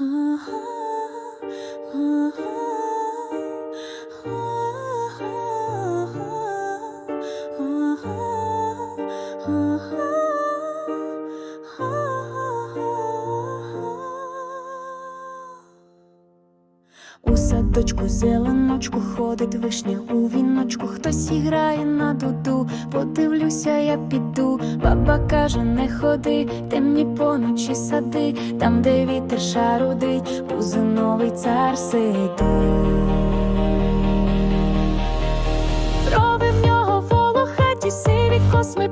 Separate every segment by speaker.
Speaker 1: 啊 садочку зеленочку ходить вишня у віночку, хтось іграє на дуду, подивлюся, я піду. Баба каже, не ходи, темні поночі сади, там, де вітер шарудить, бузиновий цар сидить. Косми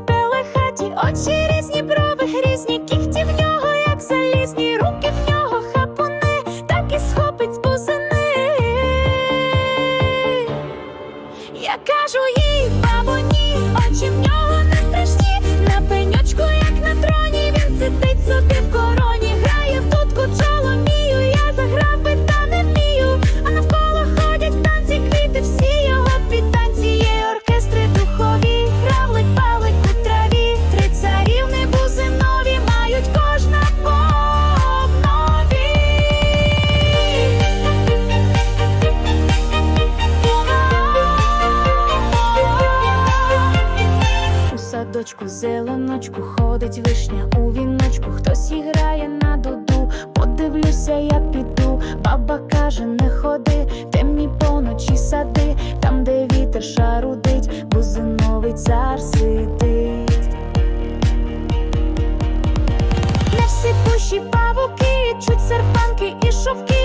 Speaker 1: Я кажу У зеленочку ходить вишня у віночку, хтось іграє на дуду, подивлюся, я піду. Баба каже, не ходи, темні поночі сади, там, де вітер шарудить, бузиновий цар сидить. Не всі пущі павуки, чуть серпанки і шовки,